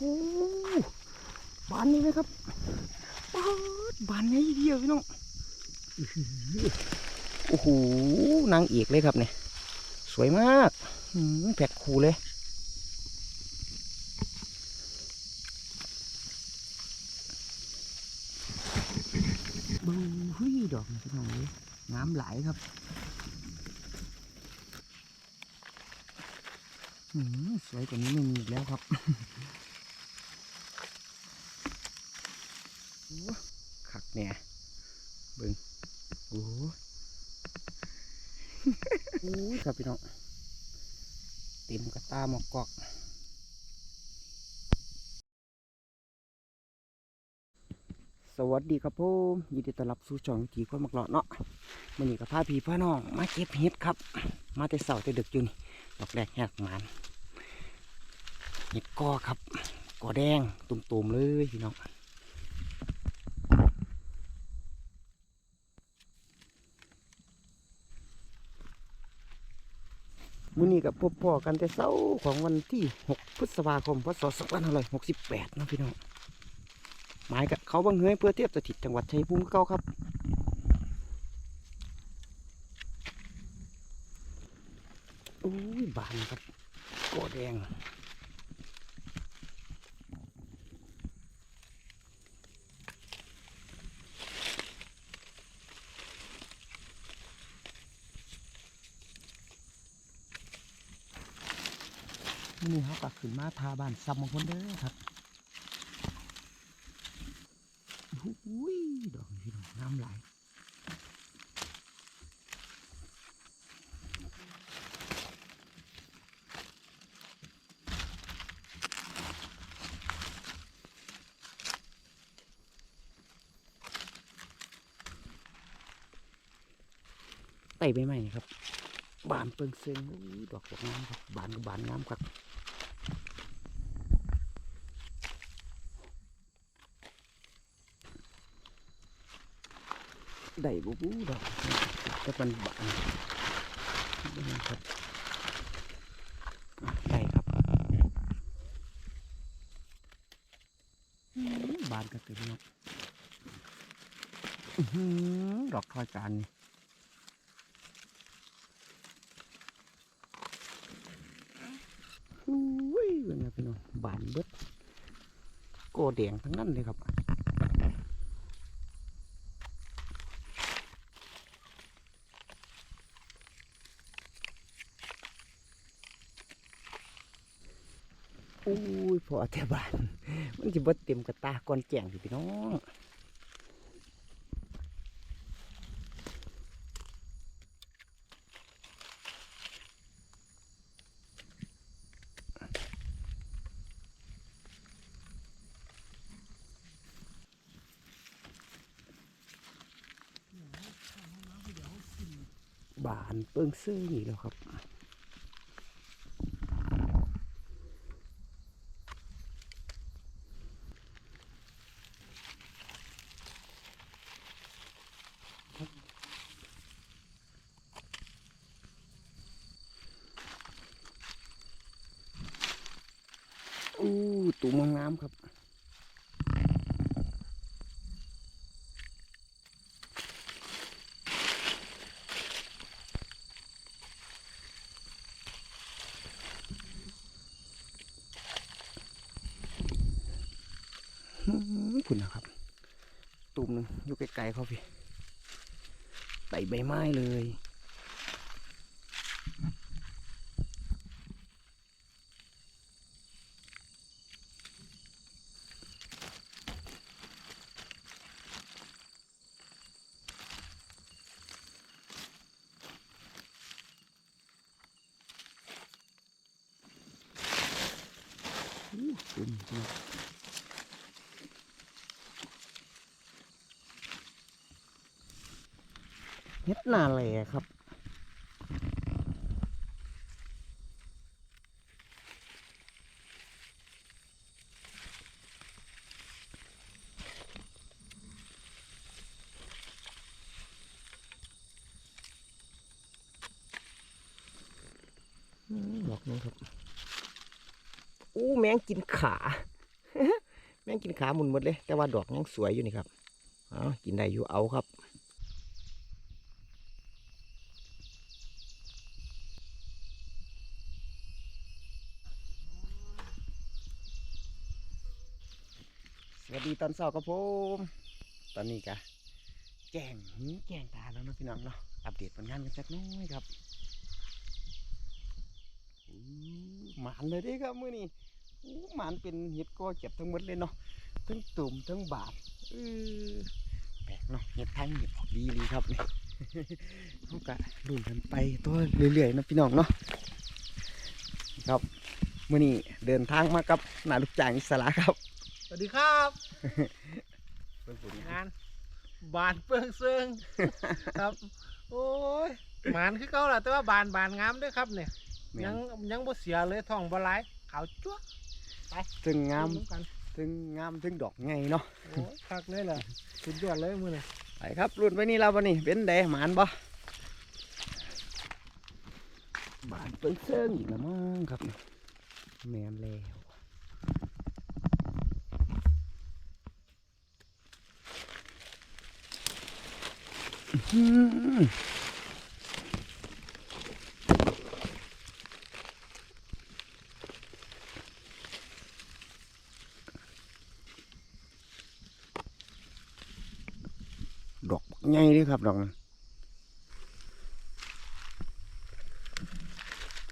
โอ้บานนี้ไหมครับปาดบานนี้เดียวพี่น้องโอ้โหนางเอกเลยครับเนี่ยสวยมากแผกคูเลยบูฮ้ยดอกนี่พี่น้องเลยงามหลายครับสวยกว่านี้ไม่มีอีกแล้วครับ โอ้ขัก เนี่ยบิ่งโอ้โหโอ้ยครับพี่น้องเต็มกระตาหมอกกอกสวัสดีครับผมยินดีต้อนรับสู่ช่องวิถีคนมักเลาะเนาะมันนี้กับพาพี่พ่อน้องมาเก็บเห็ดครับ มาแต่เสาแต่ดึกอยู่นี่ดอกแรกแหกหมานเห็ดกอครับกอแดงตุ่มๆเลยพี่น้อง มื้อนี้กับพบพ่อกันแต่เช้าของวันที่ 6 พฤษภาคม พศ 2568 นะพี่น้อง หมายกับเขาบังเฮยเพื่อเทียบสถิตจังหวัดชัยภูมิเก่าครับ อุ้ยบานครับกอแดง นี่เขาปักขึ้นมาทาบ้านซ้ำบางคนเด้อครับอุ้ยดอกนี่พี่น้องน้ำไหลไต่ใบไม้นี่ครับ บานเปิงเซิงอุ้ยดอกดอกงามครับ บานก็บานงามครับ ได้บูบูดอกแต่มันบานนี่ครับอะได้ครับอื้อบานก็เกิดเนาะอื้อหือดอกทอยการนี่อุ้ยเป็นไงพี่น้องบานเบิดโกแดงทั้งนั้นเลยครับ อุ้ยพอแต่บานมันจะบดเต็มกระตาก่อนแจงอยู่พี่น้องบานเปิ้งเสื้อนี่แล้วครับ อู้ ตูมงามครับคุณนะครับตูมหนึ่งอยู่ไกลๆเขาพี่ไต่ใบไม้เลย ตุ่มเนี่ยเฮ็ดหน้าแหล่ครับ อืมดอกนี้ครับ อู้แม งกินขา แม่งกินขาหมุนหมดเลย แต่ว่าดอกยังสวยอยู่นี่ครับเอกินได้อยู่เอาครับสวัสดีตอนเช้าครับผม ตอนนี้กะแจ้งหูแจ้งตาแล้วนะพี่น้องเนาะ อัปเดตผลงานกันสักน้อยครับหมานเลยด้ครับมื้อนี้ มานเป็นเห็ดกอเก็บทั้งหมดเลยเนาะทั้งตุ่มทั้งบาดเออแปลกเนาะเห็ดไทยนี่ออกดีเลยครับนี่เขากะรุ่นกันไปตัวเรื่อยๆเนาะพี่น้องเนาะครับมื้อนี้เดินทางมากับนาลูกจ้างอิสระครับ สวัสดีครับเพิ่งพูดงานบานเปื้องเซิงครับ โอ้ยหมานคือเก่าแหละแต่ว่าบานบานงามด้วยครับเนี่ยยัยังงยังบ่เสียเลยท้องบ่ไหลายขาวจั๊วะถึงงามลุ้นกันถึงงามถึงดอกไงเนาะโอ้ยคักเลยแหละสุดยอดเลยมือนี่ไปครับรุ่นไปนี่เราวันนี้เป็นแดหมานบ่บานเปิ้งเซิงอีกแล้วมั้งครับแมนแล้วอื้อหือดอกบัก ใหญ่เลยครับดอกนั้น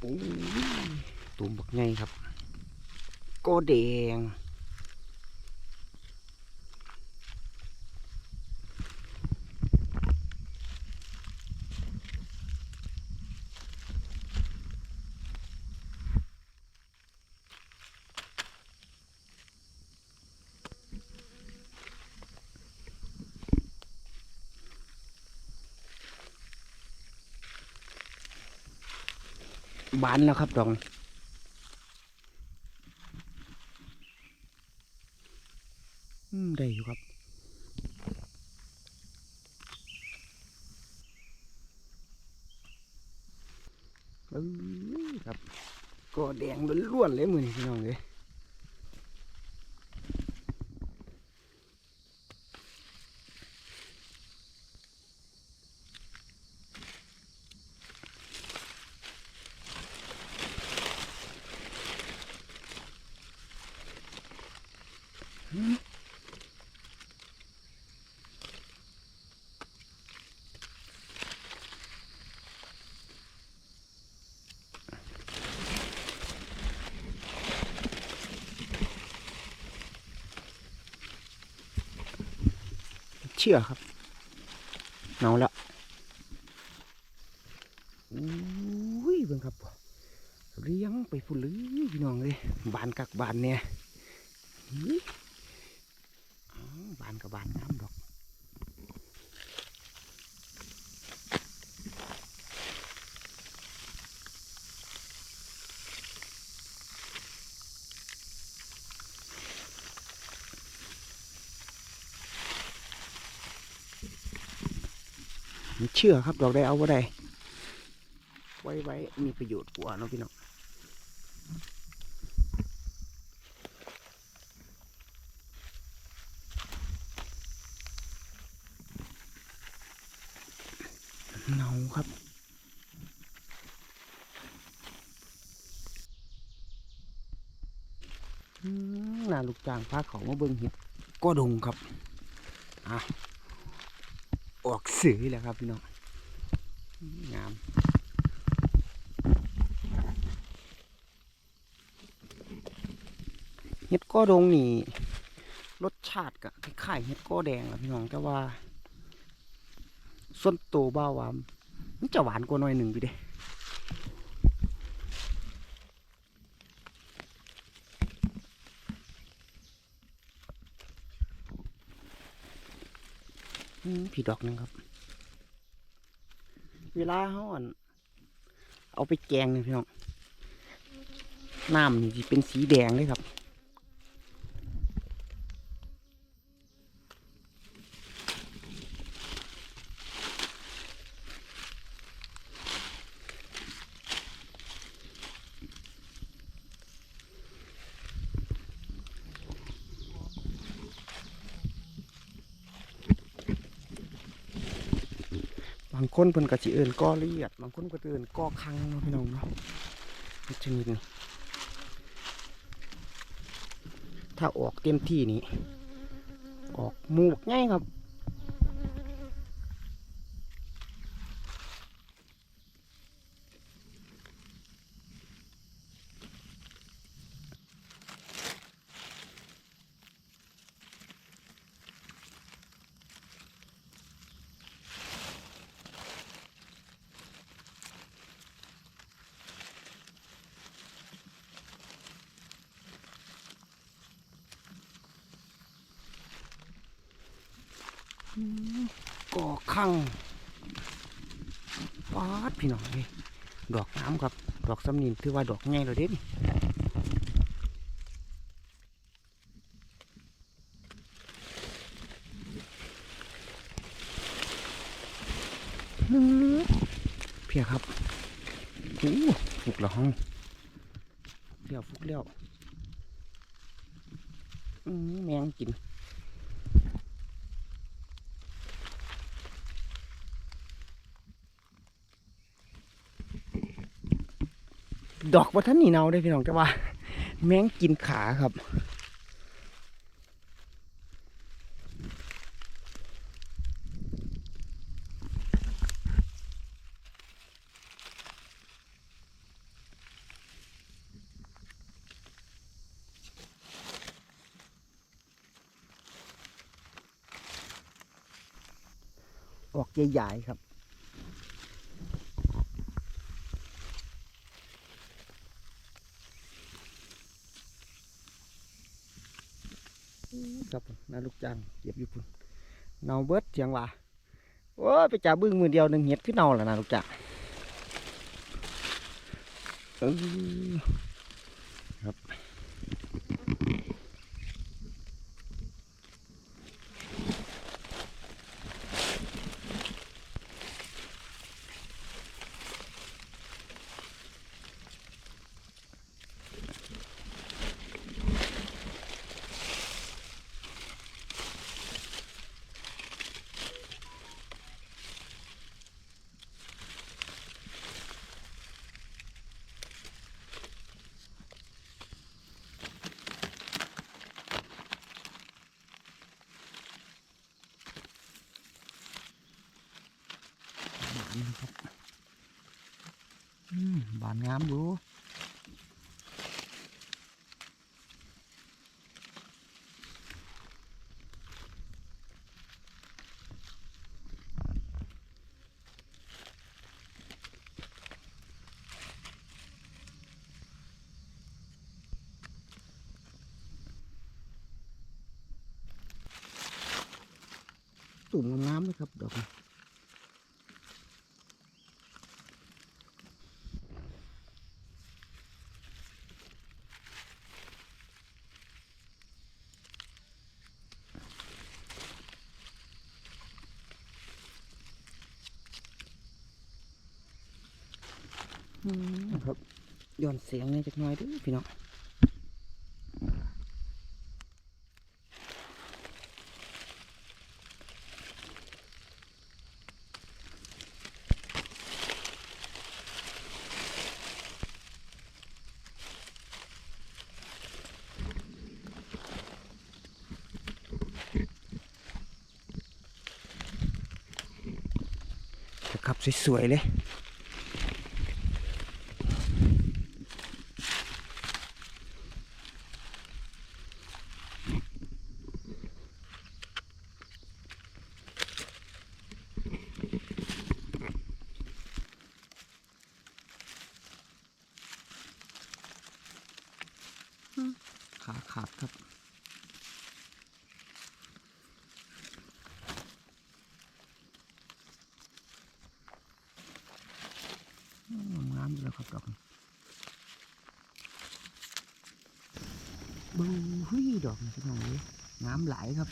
โอ้ยตุ่มบักใหญ่ครับโกแดง บานแล้วครับดอกนั้ได้อยู่ครับเออครับก็แดงล้วนๆเลยมือนี่พี่น้องเลย ชื่อครับเนาละอุ้ยเบิ่งครับเลี้ยงไปฝุ่นเลยพี่น้องเลยบานกักบานเนี่ยบานกับบานครับ ชื่อครับดอกได้เอาไว้ได้ไว้ไว้มีประโยชน์กว่าเนาะพี่น้องเนาครับน่าลูกจางพาเขามาเบิ่งเห็ดก็ดงครับ อะ ออกสีแล้วครับพี่น้อง งามเห็ดก้อดงนี่รสชาติก็คล้ายๆเห็ดก้อแดงนะพี่น้องแต่ว่า ส้นโตวบ้าวามมันจะหวานกว่าน่อยหนึ่งพี่เด้อืมพี่ดอกหนึงครับ เวลาห้อนเอาไปแกงเลยพี่น้องน้ำนี่เป็นสีแดงเลยครับ คนเพิ่นก็สิเอิ้นก้อละเอียด บางคนก็เอิ้นก้อคังเนาะพี่น้องเนาะเฮ็ดชนิดถ้าออกเต็มที่นี้ ออกมูกง่ายครับ ก่อข้างปาดพี่น้องเลยดอกน้ำครับ ดอก สำนินถือว่าดอกง่ายเลยเด้นี่เพียครับโอ้ฟุกละห้องเลี้ยวฟุกเลี้ยวอืแมงกิน ดอกว่าท่านนี่เนาได้พี่น้องแต่ว่า แมงกินขาครับออกใหญ่ๆครับ ครับผม นาลูกจ้างเก็บอยู่พุ่นเนาเบิดเสียงว่าโอ้ไปจับบึ้งมือเดียวหนึ่งเห็ดขึ้นเนาแล้วนาลูกจังเออครับบานนะครับอืมบานงามอยู่ตุ่มงามๆเลยครับดอกนี้ อืมครับย้ อนเสียงเนี่ยจักหน่อยด้วยพี่น้องครับสวยๆเลย ขาขาดครับ อืมงามอยู่แล้วครับดอกนี้ บูหุ้ยดอกนี่พี่น้องเลยงามหลายครับ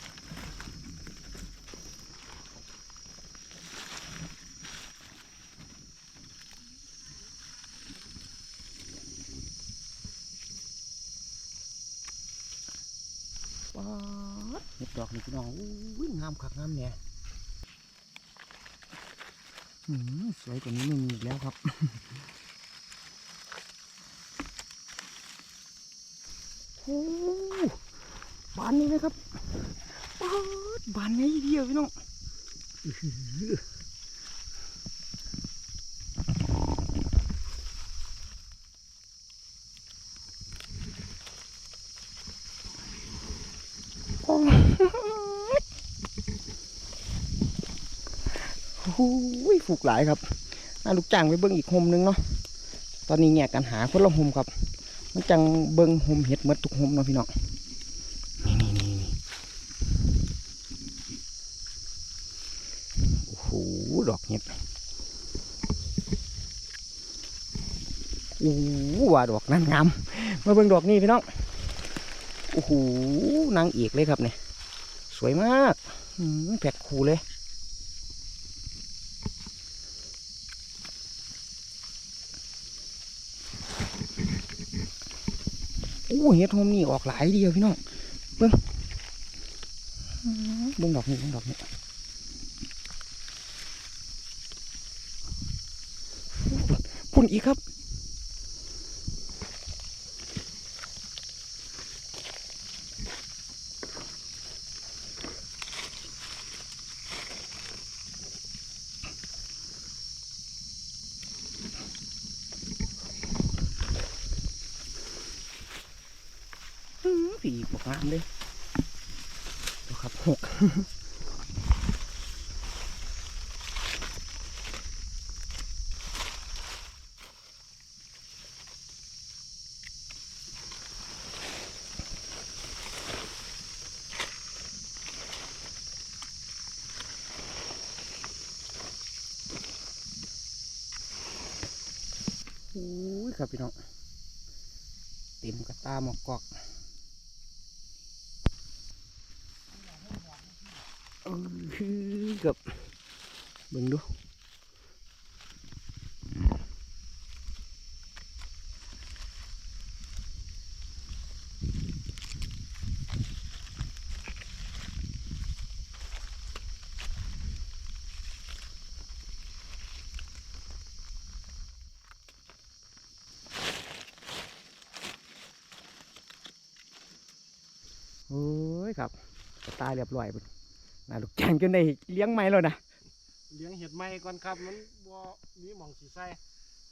ป๊าดเห็ดดอกนี่พี่น้องอุ้ยงามคักงามเนี่ยสวยกว่านี้ไม่มีอีกแล้วครับ โอ้บานนี้นะครับป๊าดบานนี้เดียวพี่น้องหือโอ้โหฝูกหลายครับน่าลูกจ้างไปเบิ้งอีกโฮมหนึงเนาะ ตอนนี้แงกกันหาคนละโฮมครับ มันจังเบิ้งโฮมเห็ดหมดทุกโฮมเนาะพี่น้อง นี่นี่นี่นี่โอ้โห ดอกเห็ดโอ้ว่าดอกนั้นงามมาเบิ่งดอกนี้พี่น้องโอ้โหนางเอกเลยครับเนี่ยสวยมากแผกคูเลยโอ้เห็ดโฮมนี่ออกหลายเดียวพี่น้องเบิ่งเบิ่งดอกนี้เบิ่งดอกนี้พุ่นอีกครับ อื้อผีบอกงามเลยดูครับหก โอ้ย ครับพี่น้องเต็มกระตาหมอกกอกเออครับเบิ่งดู อ้ยครับกระตายเรียบร้อยเบิ่งน่าลูกแกงจนได้เลี้ยงไหมแล้วนะเลี้ยงเห็ดใหม่ก่อนครับมันบ่มีหม่องสีใส่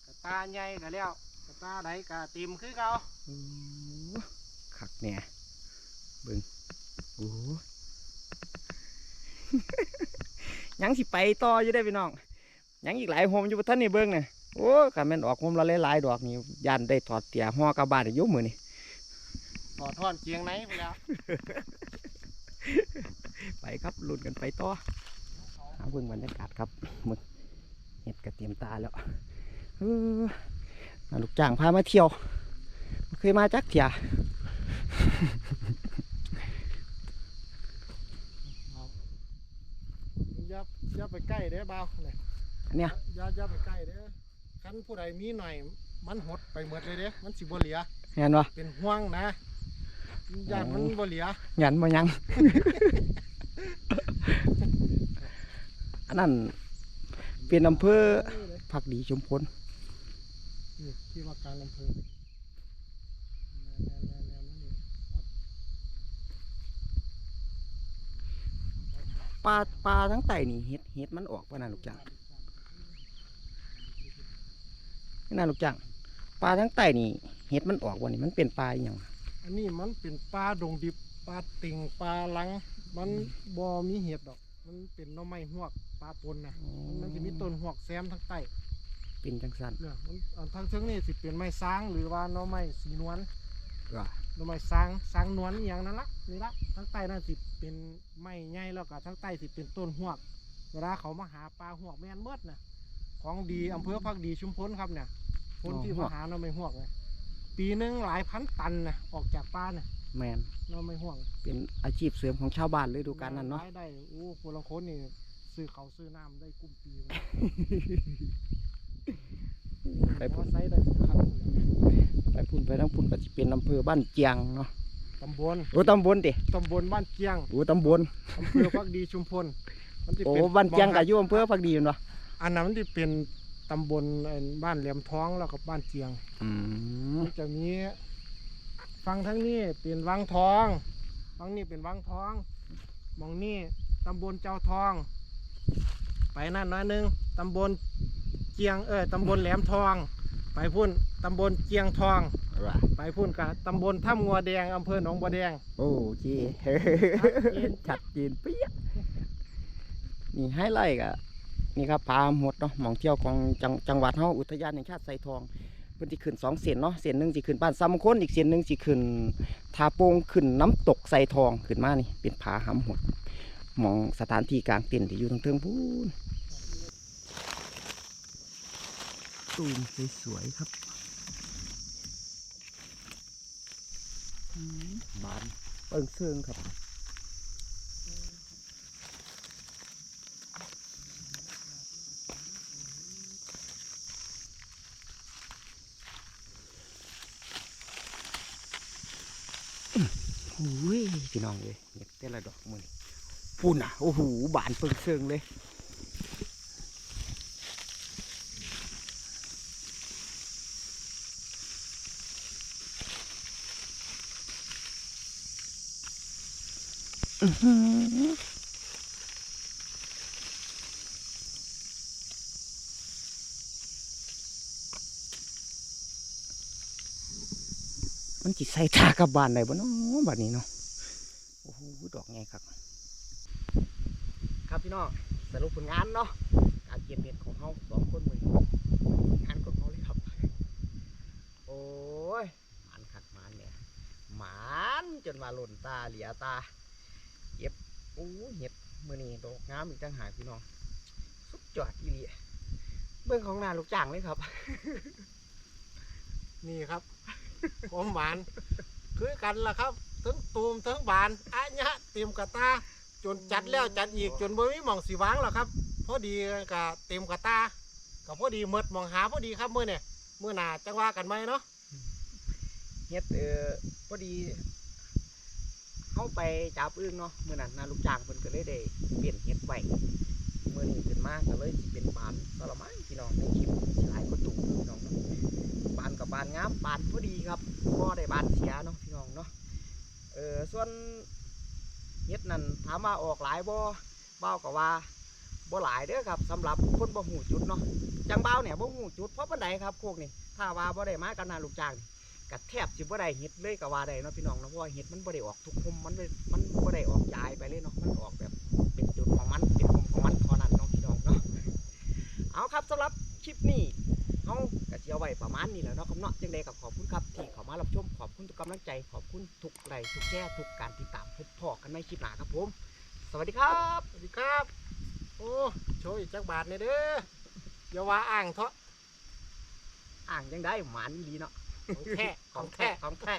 กระตาใหญ่ก็แล้วกระตาใดก็เต็มคือเก่าโอ้ขักเนี่ยเบิ่งโอ้ยังสิไปต่ออยู่ได้อพี่น้องยังอีกหลายโฮมอยู่บ่ท่านนี่เบิ่งเนี่ยโอ้ขันแม่นออกโฮมละหลายๆดอกนี่ยันได้ถอดเตี่ยห่อกลับบ้านได้อยุ่มือนี่ถ อดท่อนเกียงไหนไปแล้ว ไปครับลุ้นกันไปต่อหาเบิ่งบรรยากาศครับมึงเห็ดกระเตรียมตาแล้วเออน่าลูกจ้างพามาเที่ยวบ่เคยมาจักเที่ยอย่าอย่าไปใกล้เด้อเบาเนี่ยอันเนี่ยอย่าอย่าไปใกล้เด้อคันผู้ใดมีหน่อย มันหดไปหมดเลยเด้อมันสิบ่เหลือเห็นปะเป็นห่วงนะ ญาติมันบ่เหลือยันมายัง อันนั้นเป็นอำเภอผักดีชุมพลนี่ที่ว่าการอำเภอแม่นๆๆๆนั่นนี่ปลาปลาทั้งไตนี่เห็ดเห็ดมันออกป่ะนะลูกจังนี่นะลูกจังปลาทั้งไตนี่เห็ดมันออกวะนี่มันเป็นปลาอหย่าง อันนี้มันเป็นปลาดงดิบปลาติ่งปลาลัง มันบ่มีเห็ดดอก มันเป็นหน่อไม้หวกปลาปนนะมันมันจะมีต้นหวกแซมทั้งใต้เป็นจังสันเนี่ยมันอันทั้งเชิงนี่สิเป็นไม้สร้างหรือว่าหน่อไม้สีนวลว่าหน่อไม้สร้างสร้างนวลอหย่างนั้นละนี่ละทั้งใต้นั่นสิเป็นไม้ใหญ่แล้วก็ทั้งใต้สิเป็นต้นหวกเวลาเขามาหาปลาหวกแม่นเมดนะของดีอำเภอพักดีชุมพลครับเนี่ยคนที่มาหาหน่อไม้หวกเนี่ย ปีหนึงหลายพันตันนะออกจากป่าเนี่ยแมนหน่อไม้หวกเป็นอาชีพเสริมของชาวบ้านฤดูกาลนั้นเนาะ รยได้โอ้คนละคนนี่ซื้อเขาวซื้อน้ำได้กุ้มปีเลยไปพอพุ่นไซได้ครับไปพุ่นไปทั้งพุ่นก็จะเป็นอำเภอบ้านเจียงเนาะตำบลโอ้ตำบลดิตำบลบ้านเจียงโอ้ตำบลอำเภอพักดีชุมพลมันจะโอ้ป็บ้านเจียงกับอยู่อำเภอผักดีแม่นบ่อันนั้นมันจะเป็น ตำบลเอิ่นบ้านแหลมท้องแล้วก็บ้านเจียงอืมมันจะมีฟังทั้งนี้เป็นวังทองฟังนี้เป็นวังทองหมองนี่ตำบลเจ้าทอง ไปนั่นน้อยหนึงตำบลเจียงเออตำบลแหลมทอง ไปพุ่นตำบลเจียงทองว่าไปพุ่นกับตำบลถ้ำงัวแดงอำเภอหนองบัวแดง โอเคเจนชัดเจนเปี้ยะนี่ไฮไลท์กะ นี่ครับปลาหมดเนาะหมองเที่ยวของจังจังหวัดเฮาอุทยานแห่งชาติไซทองเพิ่นสิขึ้นสองเส้นเนาะเส้นหนึงสิขึ้นบ้านซ้ำคนอีกเส้นหนึงสิขึ้นทาโปงขึ้นน้ำตกไซทองขึ้นมานี่เป็นผาหำหดหมองสถานที่กลางเต็นท์ที่อยู่ทางเทิงพูนตูมสวยๆครับอืมบานเปิงเซิงครับ อ้ยพี่น้องเลยเห็ดแต่ละดอกมือนี่ปุ่นอะโอ้โหบานเปิงเซิงเลยอือ มันจิใส่ตากับบานได้บ่เนาะบัดนี้เนาะโอ้โหดอกไงครับ ครับพี่น้องสรุปผลงานเนาะการเก็บเห็ดของเขาสองคนมือนี้งานของเขาเลยครับ โอ้ยหมันขัดหมันเนี่ยหมันจนมาหล่นตาเหลียตาเก็บโอ้ยเห็ดมือนี้ดอกงามอีกต่างหากพี่น้องสุดยอดอีหลีเบื้องของหนาลูกจ้างเลยครับ นี่ครับ ผมหวานคือกันล่ะครับทั้งตูมทั้งบานอะยะเต็มกระตาจนจัดแล้วจัดอีกจนบ่มีหม่องสีวางแล้วครับพอดีกับเต็มกระตากับพอดีเมดหมองหาพอดีครับเมื้อเนี่ยเมื้อหนาจังว่ากันไหมเนาะเฮ็ดเออพอดีเข้าไปจับอึ้งเนาะเมื่อนั้นนาลูกจ้างเพิ่นก็เลยได้เปลี่ยนเฮ็ดไว้เมื่อนี้ขึ้นมาก็เลยเป็นบานก็ละมั้งพี่น้องในคลิปสิหลายก็ตุ่มพี่น้องเนาะ บานกับบานงามบานพอดีครับบ่ได้บานเสียเนาะพี่น้องเนาะเออส่วนเฮ็ดนั่นถามว่าออกหลายบ่เบ้าก็ว่าบ่หลายเด้อครับสำหรับคนบ่หูจุดเนาะจังเบ้าเนี่ยบ่หูจุดเพราะปานใดครับโคกนี่ถ้าว่าบ่ได้มากับนาลูกจ้างนี่กะแทบสิบ่ได้เห็ดเลยก็ว่าได้เนาะพี่น้องเนาะเพราะเห็ดมันบ่ได้ออกทุกมุมมันบ่มันบ่ได้ออกยายไปเลยเนาะมันออกแบบเป็นจุดของมันเป็นมุมของมันเท่านั้นเนาะพี่น้องเนาะเอาครับสำหรับคลิปนี้ เฮาก็สิเอาไว้ประมาณนี้แหล้วเนาะครับเนาะจังใดก็ขอบคุณครับที่เข้ามารับชม ขอบคุณทุกกำลังใจ ขอบคุณทุกไลค์ทุกแชร์ทุกการติดตามพบพอกันในคลิปหน้าครับผม สวัสดีครับ สวัสดีครับ โอ้โชว์อีกจักบาทเนี่ยเด้ออย่าว่าอ่างเถอะอ่างยังได้หมานดีเนาะของแท้ของแท้ของแท้